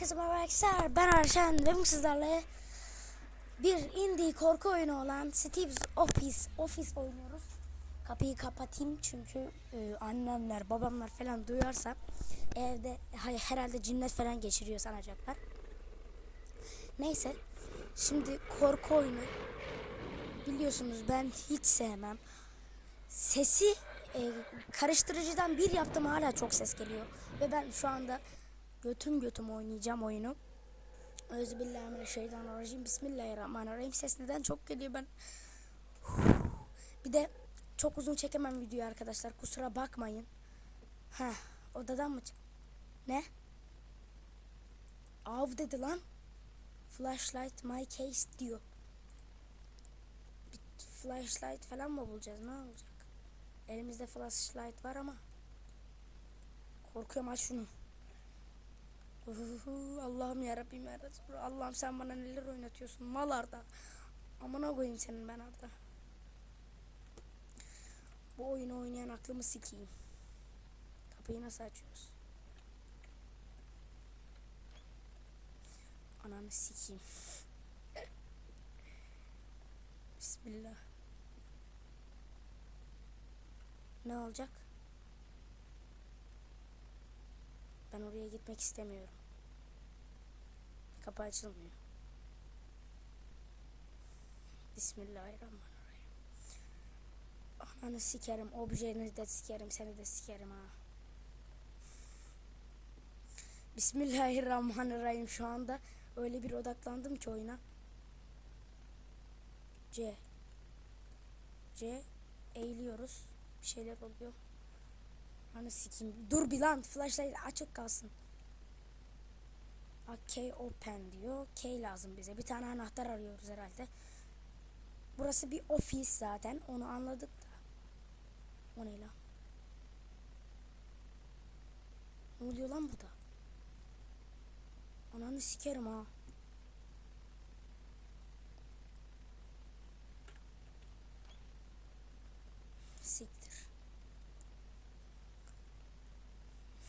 Herkese merhaba arkadaşlar. Ben Arşen ve bugün sizlerle bir indie korku oyunu olan Steve's Office Office oynuyoruz. Kapıyı kapatayım çünkü e, annemler, babamlar falan duyarsa evde hay- herhalde cinnet falan geçiriyor sanacaklar. Neyse. Şimdi korku oyunu biliyorsunuz ben hiç sevmem. Sesi e, karıştırıcıdan bir yaptım hala çok ses geliyor. Ve ben şu anda götüm götüm oynayacağım oyunu. Özbillahimineşşeytanirracim. Bismillahirrahmanirrahim. Ses neden çok geliyor ben. Bir de çok uzun çekemem videoyu arkadaşlar. Kusura bakmayın. Ha, odadan mı? Ne? Av dedi lan. Flashlight my case diyor. Bir flashlight falan mı bulacağız? Ne olacak? Elimizde flashlight var ama korkuyorum aç şunu. Allah'ım ya Rabbim ya. Allah'ım sen bana neler oynatıyorsun mal Arda. Amına koyayım senin ben Arda. Bu oyunu oynayan aklımı sikeyim. Kapıyı nasıl açıyoruz? Ananı sikeyim. Bismillah. Ne olacak? Ben oraya gitmek istemiyorum. Kapı açılmıyor. Bismillahirrahmanirrahim. Ananı sikerim, objeni de sikerim, seni de sikerim ha. Bismillahirrahmanirrahim şu anda öyle bir odaklandım ki oyuna. C. C. Eğiliyoruz. Bir şeyler oluyor. Anı sikeyim. Dur bir lan. Flashlight açık kalsın. Ha, K open diyor. K lazım bize. Bir tane anahtar arıyoruz herhalde. Burası bir ofis zaten. Onu anladık da. O ne lan? Ne oluyor lan burada? Ananı sikerim ha. Siktir.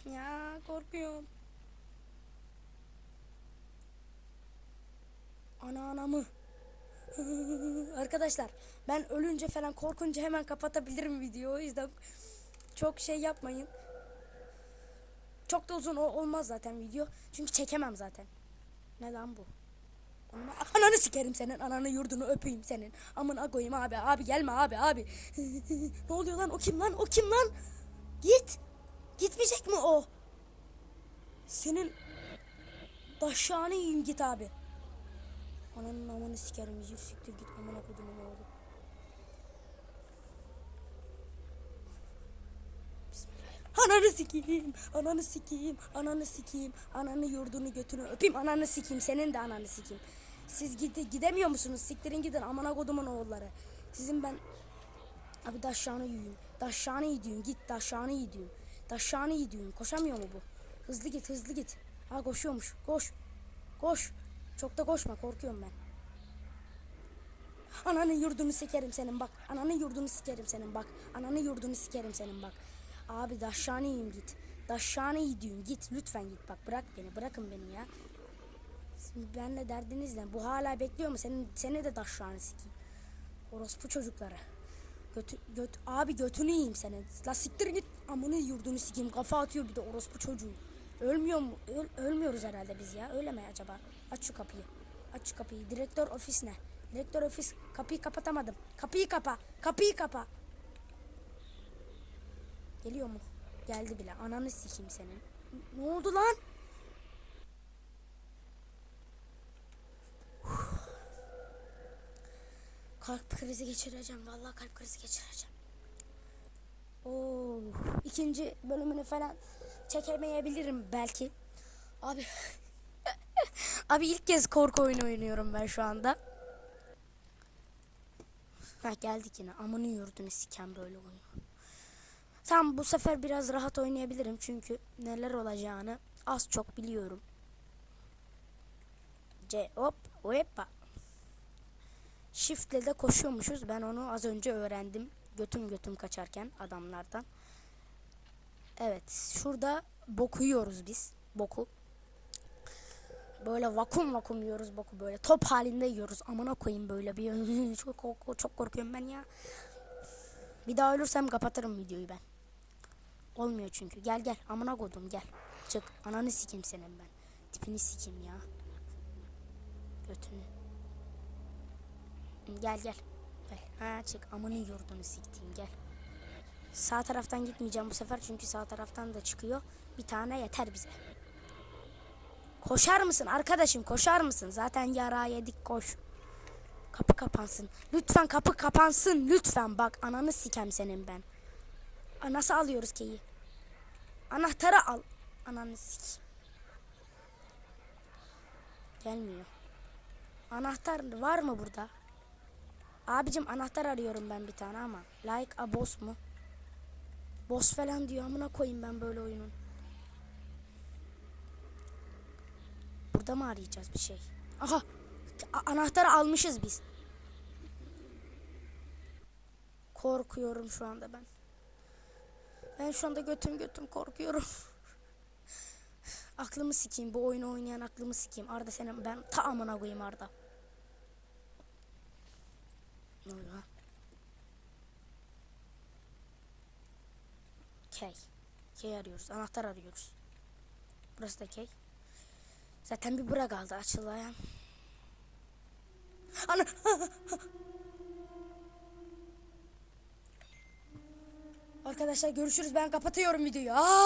Ya korkuyorum. Ana anamı. Arkadaşlar ben ölünce falan korkunca hemen kapatabilirim videoyu. O yüzden çok şey yapmayın. Çok da uzun ol- olmaz zaten video. Çünkü çekemem zaten. Ne lan bu? Ananı, ananı sikerim senin. Ananı yurdunu öpeyim senin. Amına koyayım abi. Abi gelme abi abi. ne oluyor lan? O kim lan? O kim lan? Git. Gitmeyecek mi o? Senin daşağını yiyeyim git abi. Ananın amanı sikerim. Yüzü siktir git amına kodumun oğlu. Bismillahirrahmanirrahim. Ananı sikeyim, ananı sikeyim, ananı sikeyim, ananı yurdunu götünü öpeyim, ananı sikeyim, senin de ananı sikeyim. Siz gide, gidemiyor musunuz? Siktirin gidin amına kodumun oğulları. Sizin ben Abi daşağını yiyin. Daşağını yiyin. Git daşağını yiyin. Daşağını yiyin. Koşamıyor mu bu? Hızlı git hızlı git. Ha koşuyormuş. Koş. Koş. Çok da koşma korkuyorum ben. Ananın yurdunu sikerim senin bak. Ananın yurdunu sikerim senin bak. Ananın yurdunu sikerim senin bak. Abi yiyin git. Daşağını yiyin git. Lütfen git bak. Bırak beni. Bırakın beni ya. Şimdi benle derdiniz ne? Bu hala bekliyor mu? Senin, seni de daşağını sikeyim. Orospu çocukları. Götü, göt, abi götünü yiyeyim senin. La siktir git amını yurdunu sikeyim. Kafa atıyor bir de orospu çocuğu. Ölmüyor mu? Öl- ölmüyoruz herhalde biz ya. Öyle mi acaba? Aç şu kapıyı. Aç şu kapıyı. Direktör ofis ne? Direktör ofis. Kapıyı kapatamadım. Kapıyı kapa. Kapıyı kapa. Geliyor mu? Geldi bile. Ananı sikeyim senin. Ne oldu lan? Kalp krizi geçireceğim. Vallahi kalp krizi geçireceğim. Oo, ikinci bölümünü falan çekemeyebilirim belki. Abi Abi ilk kez korku oyunu oynuyorum ben şu anda. Ha geldik yine. Amını yurdunu siken böyle oyun. Tamam bu sefer biraz rahat oynayabilirim çünkü neler olacağını az çok biliyorum. C hop hoppa. Shift'le de koşuyormuşuz. Ben onu az önce öğrendim. Götüm götüm kaçarken adamlardan. Evet. Şurada boku yiyoruz biz. Boku. Böyle vakum vakum yiyoruz boku böyle. Top halinde yiyoruz. Amına koyayım böyle bir. çok, çok, korkuyorum ben ya. Bir daha ölürsem kapatırım videoyu ben. Olmuyor çünkü. Gel gel. Amına koydum gel. Çık. Ananı sikeyim senin ben. Tipini sikeyim ya. Götünü. Gel gel. Gel. Ha çık. Amını yurdunu siktiğim gel. Sağ taraftan gitmeyeceğim bu sefer çünkü sağ taraftan da çıkıyor. Bir tane yeter bize. Koşar mısın arkadaşım koşar mısın? Zaten yara yedik koş. Kapı kapansın. Lütfen kapı kapansın lütfen bak ananı sikem senin ben. Aa, Nasıl alıyoruz keyi? Anahtarı al. Ananı sik. Gelmiyor. Anahtar var mı burada? Abicim anahtar arıyorum ben bir tane ama. Like a boss mu? Boss falan diyor amına koyayım ben böyle oyunun. Burada mı arayacağız bir şey? Aha! Anahtarı almışız biz. Korkuyorum şu anda ben. Ben şu anda götüm götüm korkuyorum. aklımı sikeyim. Bu oyunu oynayan aklımı sikeyim. Arda senin ben ta amına koyayım Arda. Ne oluyor Key. Key arıyoruz. Anahtar arıyoruz. Burası da key. Zaten bir bura kaldı açılayan. Ana. Arkadaşlar görüşürüz. Ben kapatıyorum videoyu. Aa!